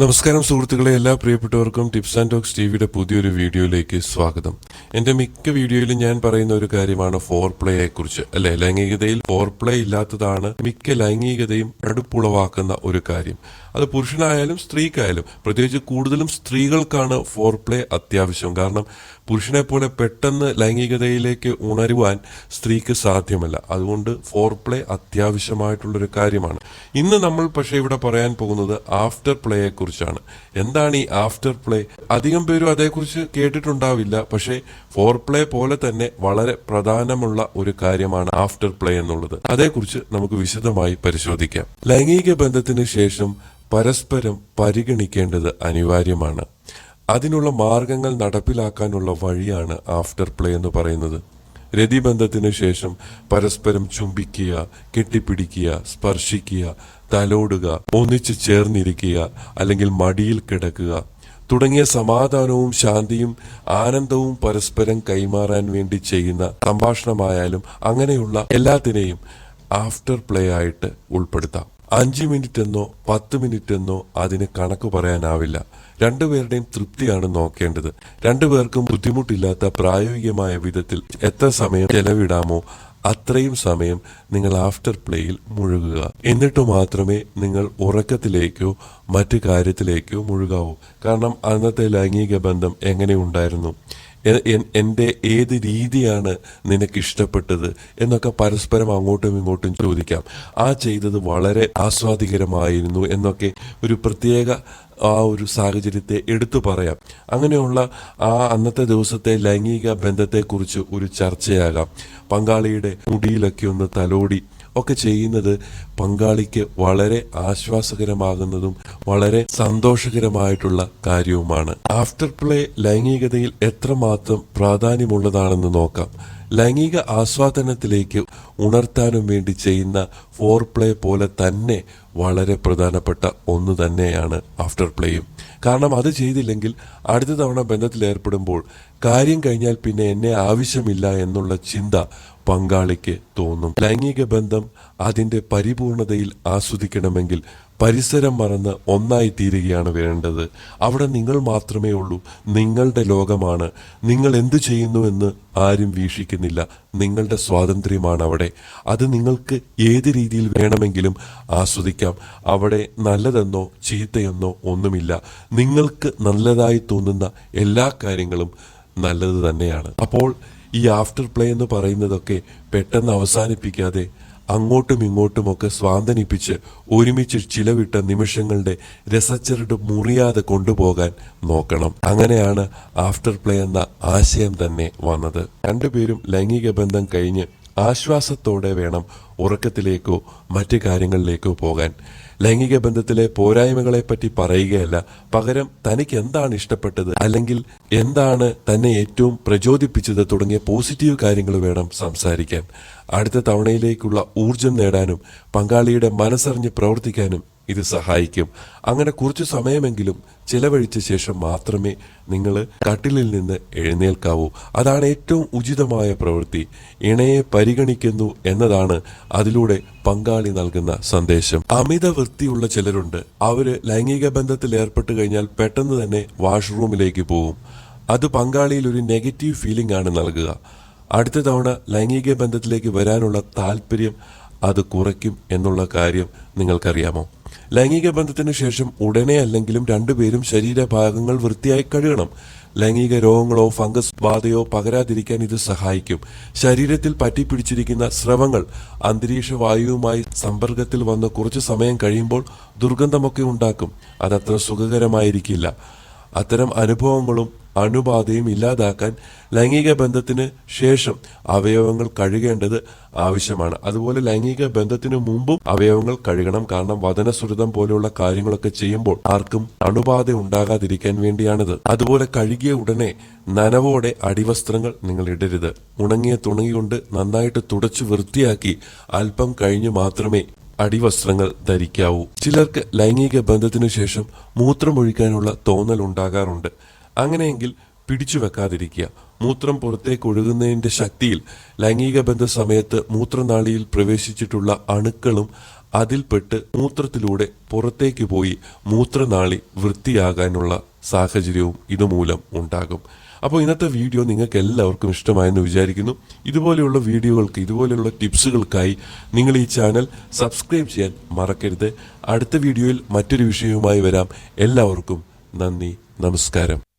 നമസ്കാരം സുഹൃത്തുക്കളെ എല്ലാ പ്രിയപ്പെട്ടവർക്കും ടിപ്സ് ആൻഡ് ടോക്സ് ടിവിയുടെ പുതിയൊരു വീഡിയോയിലേക്ക് സ്വാഗതം. എന്റെ മിക്ക വീഡിയോയിലും ഞാൻ പറയുന്ന ഒരു കാര്യമാണ് ഫോർ പ്ലേയെ കുറിച്ച് അല്ലെ? ലൈംഗികതയിൽ ഫോർ പ്ലേ ഇല്ലാത്തതാണ് മിക്ക ലൈംഗികതയും അടുപ്പുളവാക്കുന്ന ഒരു കാര്യം. അത് പുരുഷനായാലും സ്ത്രീക്കായാലും പ്രത്യേകിച്ച് കൂടുതലും സ്ത്രീകൾക്കാണ് ഫോർ പ്ലേ അത്യാവശ്യം. കാരണം പുരുഷനെ പോലെ പെട്ടെന്ന് ലൈംഗികതയിലേക്ക് ഉണരുവാൻ സ്ത്രീക്ക് സാധ്യമല്ല. അതുകൊണ്ട് ഫോർ പ്ലേ അത്യാവശ്യമായിട്ടുള്ളൊരു കാര്യമാണ്. ഇന്ന് നമ്മൾ പക്ഷേ ഇവിടെ പറയാൻ പോകുന്നത് ആഫ്റ്റർ പ്ലേയെ കുറിച്ചാണ്. എന്താണ് ഈ ആഫ്റ്റർ പ്ലേ അധികം പേരും അതേക്കുറിച്ച് കേട്ടിട്ടുണ്ടാവില്ല. പക്ഷേ ഫോർ പ്ലേ പോലെ തന്നെ വളരെ പ്രധാനമുള്ള ഒരു കാര്യമാണ് ആഫ്റ്റർ പ്ലേ എന്നുള്ളത്. അതേക്കുറിച്ച് നമുക്ക് വിശദമായി പരിശോധിക്കാം. ലൈംഗിക ബന്ധത്തിന് ശേഷം പരസ്പരം പരിഗണിക്കേണ്ടത് അനിവാര്യമാണ്. അതിനുള്ള മാർഗങ്ങൾ നടപ്പിലാക്കാനുള്ള വഴിയാണ് ആഫ്റ്റർ പ്ലേ എന്ന് പറയുന്നത്. രതിബന്ധത്തിന് ശേഷം പരസ്പരം ചുംബിക്കുക കെട്ടിപ്പിടിക്കുക സ്പർശിക്കുക തലോടുക ഒന്നിച്ച് ചേർന്നിരിക്കുക അല്ലെങ്കിൽ മടിയിൽ കിടക്കുക. തുടങ്ങിയ സമാധാനവും ശാന്തിയും ആനന്ദവും പരസ്പരം കൈമാറാൻ വേണ്ടി ചെയ്യുന്ന സംഭാഷണമായാലും അങ്ങനെയുള്ള എല്ലാത്തിനെയും ആഫ്റ്റർ പ്ലേ ആയിട്ട് ഉൾപ്പെടുത്താം. അഞ്ച് മിനിറ്റ് എന്നോ പത്ത് മിനിറ്റ് എന്നോ അതിന് കണക്ക് പറയാനാവില്ല. രണ്ടുപേരുടെയും തൃപ്തിയാണ് നോക്കേണ്ടത്. രണ്ടുപേർക്കും ബുദ്ധിമുട്ടില്ലാത്ത പ്രായോഗികമായ വിധത്തിൽ എത്ര സമയം ചെലവിടാമോ അത്രയും സമയം നിങ്ങൾ ആഫ്റ്റർ പ്ലേയിൽ മുഴുകുക. എന്നിട്ട് മാത്രമേ നിങ്ങൾ ഉറക്കത്തിലേക്കോ മറ്റു കാര്യത്തിലേക്കോ മുഴുകാവൂ. കാരണം അന്നത്തെ ലൈംഗിക ബന്ധം എങ്ങനെ ഉണ്ടായിരുന്നു? എന്റെ ഏത് രീതിയാണ് നിനക്ക് ഇഷ്ടപ്പെട്ടത് എന്നൊക്കെ പരസ്പരം അങ്ങോട്ടും ഇങ്ങോട്ടും ചോദിക്കാം. ആ ചെയ്തത് വളരെ ആസ്വാദികരമായിരുന്നു എന്നൊക്കെ ഒരു പ്രത്യേക ആ ഒരു സാഹചര്യത്തെ എടുത്തു പറയാം. അങ്ങനെയുള്ള ആ അന്നത്തെ ദിവസത്തെ ലൈംഗിക ബന്ധത്തെക്കുറിച്ച് ഒരു ചർച്ചയാകാം. പങ്കാളിയുടെ മുടിയിലൊക്കെ ഒന്ന് തലോടി ഒക്കെ ചെയ്യുന്നത് പങ്കാളിക്ക് വളരെ ആശ്വാസകരമാകുന്നതും വളരെ സന്തോഷകരമായിട്ടുള്ള കാര്യവുമാണ്. ആഫ്റ്റർ പ്ലേ ലൈംഗികതയിൽ എത്രമാത്രം പ്രാധാന്യമുള്ളതാണെന്ന് നോക്കാം. ലൈംഗിക ആസ്വാദനത്തിലേക്ക് ഉണർത്താനും വേണ്ടി ചെയ്യുന്ന ഫോർ പ്ലേ പോലെ തന്നെ വളരെ പ്രധാനപ്പെട്ട ഒന്ന് തന്നെയാണ് ആഫ്റ്റർ പ്ലേയും കാരണം അത് ചെയ്തില്ലെങ്കിൽ അടുത്ത തവണ ബന്ധത്തിൽ ഏർപ്പെടുമ്പോൾ കാര്യം കഴിഞ്ഞാൽ പിന്നെ എന്നെ ആവശ്യമില്ല എന്നുള്ള ചിന്ത പങ്കാളിക്ക് തോന്നും. ലൈംഗിക ബന്ധം അതിന്റെ പരിപൂർണതയിൽ ആസ്വദിക്കണമെങ്കിൽ പരിസരം മറന്ന് ഒന്നായി തീരുകയാണ് വേണ്ടത്. അവിടെ നിങ്ങൾ മാത്രമേ ഉള്ളൂ. നിങ്ങളുടെ ലോകമാണ്. നിങ്ങൾ എന്തു ചെയ്യുന്നുവെന്ന് ആരും വീക്ഷിക്കുന്നില്ല. നിങ്ങളുടെ സ്വാതന്ത്ര്യമാണ് അവിടെ. അത് നിങ്ങൾക്ക് ഏത് രീതിയിൽ വേണമെങ്കിലും ആസ്വദിക്കാം. അവിടെ നല്ലതെന്നോ ചീത്തയെന്നോ ഒന്നുമില്ല. നിങ്ങൾക്ക് നല്ലതായി തോന്നുന്ന എല്ലാ കാര്യങ്ങളും നല്ലത് തന്നെയാണ്. അപ്പോൾ ഈ ആഫ്റ്റർ പ്ലേ എന്ന് പറയുന്നതൊക്കെ പെട്ടെന്ന് അവസാനിപ്പിക്കാതെ അങ്ങോട്ടും ഇങ്ങോട്ടുമൊക്കെ സ്വാന്തനിപ്പിച്ച് ഒരുമിച്ച് ചിലവിട്ട നിമിഷങ്ങളുടെ രസച്ചരട് മുറിയാതെ കൊണ്ടുപോകാൻ നോക്കണം. അങ്ങനെയാണ് ആഫ്റ്റർ പ്ലേ എന്ന ആശയം തന്നെ വന്നത്. രണ്ടുപേരും ലൈംഗിക ബന്ധം കഴിഞ്ഞ് ആശ്വാസത്തോടെ വേണം ഉറക്കത്തിലേക്കോ മറ്റു കാര്യങ്ങളിലേക്കോ പോകാൻ. ലൈംഗിക ബന്ധത്തിലെ പോരായ്മകളെപ്പറ്റി പറയുകയല്ല. പകരം തനിക്ക് എന്താണ് ഇഷ്ടപ്പെട്ടത്? അല്ലെങ്കിൽ എന്താണ് തന്നെ ഏറ്റവും പ്രചോദിപ്പിച്ചത്? തുടങ്ങിയ പോസിറ്റീവ് കാര്യങ്ങൾ വേണം സംസാരിക്കാൻ. അടുത്ത തവണയിലേക്കുള്ള ഊർജം നേടാനും പങ്കാളിയുടെ മനസ്സറിഞ്ഞ് പ്രവർത്തിക്കാനും ഇത് സഹായിക്കും. അങ്ങനെ കുറച്ചു സമയമെങ്കിലും ചിലവഴിച്ച ശേഷം മാത്രമേ നിങ്ങൾ കട്ടിലിൽ നിന്ന് എഴുന്നേൽക്കാവൂ. അതാണ് ഏറ്റവും ഉചിതമായ പ്രവൃത്തി. ഇണയെ പരിഗണിക്കുന്നു എന്നതാണ് അതിലൂടെ പങ്കാളി നൽകുന്ന സന്ദേശം. അമിത വൃത്തിയുള്ള ചിലരുണ്ട്. അവർ ലൈംഗിക ബന്ധത്തിൽ ഏർപ്പെട്ട് കഴിഞ്ഞാൽ പെട്ടെന്ന് തന്നെ വാഷ്റൂമിലേക്ക് പോകും. അത് പങ്കാളിയിൽ ഒരു നെഗറ്റീവ് ഫീലിംഗ് ആണ് നൽകുക. അടുത്ത തവണ ലൈംഗിക ബന്ധത്തിലേക്ക് വരാനുള്ള താല്പര്യം അത് കുറയ്ക്കും എന്നുള്ള കാര്യം നിങ്ങൾക്കറിയാമോ? ലൈംഗിക ബന്ധത്തിന് ശേഷം ഉടനെ അല്ലെങ്കിലും രണ്ടുപേരും ശരീരഭാഗങ്ങൾ വൃത്തിയായി കഴുകണം. ലൈംഗിക രോഗങ്ങളോ ഫംഗസ് ബാധയോ പകരാതിരിക്കാൻ ഇത് സഹായിക്കും. ശരീരത്തിൽ പറ്റിപ്പിടിച്ചിരിക്കുന്ന സ്രവങ്ങൾ അന്തരീക്ഷ വായുവുമായി സമ്പർക്കത്തിൽ വന്ന് കുറച്ചു സമയം കഴിയുമ്പോൾ ദുർഗന്ധമൊക്കെ ഉണ്ടാക്കും. അതത്ര സുഖകരമായിരിക്കില്ല. അത്തരം അനുഭവങ്ങളും അണുബാധയും ഇല്ലാതാക്കാൻ ലൈംഗിക ബന്ധത്തിന് ശേഷം അവയവങ്ങൾ കഴുകേണ്ടത് ആവശ്യമാണ്. അതുപോലെ ലൈംഗിക ബന്ധത്തിനു മുമ്പും അവയവങ്ങൾ കഴുകണം. കാരണം വതനസുരതം പോലെയുള്ള കാര്യങ്ങളൊക്കെ ചെയ്യുമ്പോൾ ആർക്കും അണുബാധ ഉണ്ടാകാതിരിക്കാൻ വേണ്ടിയാണിത്. അതുപോലെ കഴുകിയ ഉടനെ നനവോടെ അടിവസ്ത്രങ്ങൾ നിങ്ങൾ ഇടരുത്. ഉണങ്ങിയ തുണി കൊണ്ട് നന്നായിട്ട് തുടച്ചു വൃത്തിയാക്കി അല്പം കഴിഞ്ഞു മാത്രമേ അടിവസ്ത്രങ്ങൾ ധരിക്കാവൂ. ചിലർക്ക് ലൈംഗിക ബന്ധത്തിനു ശേഷം മൂത്രമൊഴിക്കാനുള്ള തോന്നൽ ഉണ്ടാകാറുണ്ട്. അങ്ങനെയെങ്കിൽ പിടിച്ചു വെക്കാതിരിക്കുക. മൂത്രം പുറത്തേക്ക് ഒഴുകുന്നതിന്റെ ശക്തിയിൽ ലൈംഗിക ബന്ധ സമയത്ത് മൂത്രനാളിയിൽ പ്രവേശിച്ചിട്ടുള്ള അണുക്കളും അതിൽപ്പെട്ട് മൂത്രത്തിലൂടെ പുറത്തേക്ക് പോയി മൂത്രനാളി വൃത്തിയാകാനുള്ള സാഹചര്യവും ഇതുമൂലം ഉണ്ടാകും. അപ്പോൾ ഇന്നത്തെ വീഡിയോ നിങ്ങൾക്ക് എല്ലാവർക്കും ഇഷ്ടമായെന്ന് വിചാരിക്കുന്നു. ഇതുപോലെയുള്ള വീഡിയോകൾക്ക് ഇതുപോലെയുള്ള ടിപ്സുകൾക്കായി നിങ്ങൾ ഈ ചാനൽ സബ്സ്ക്രൈബ് ചെയ്യാൻ മറക്കരുത്. അടുത്ത വീഡിയോയിൽ മറ്റൊരു വിഷയവുമായി വരാം. എല്ലാവർക്കും നന്ദി നമസ്കാരം.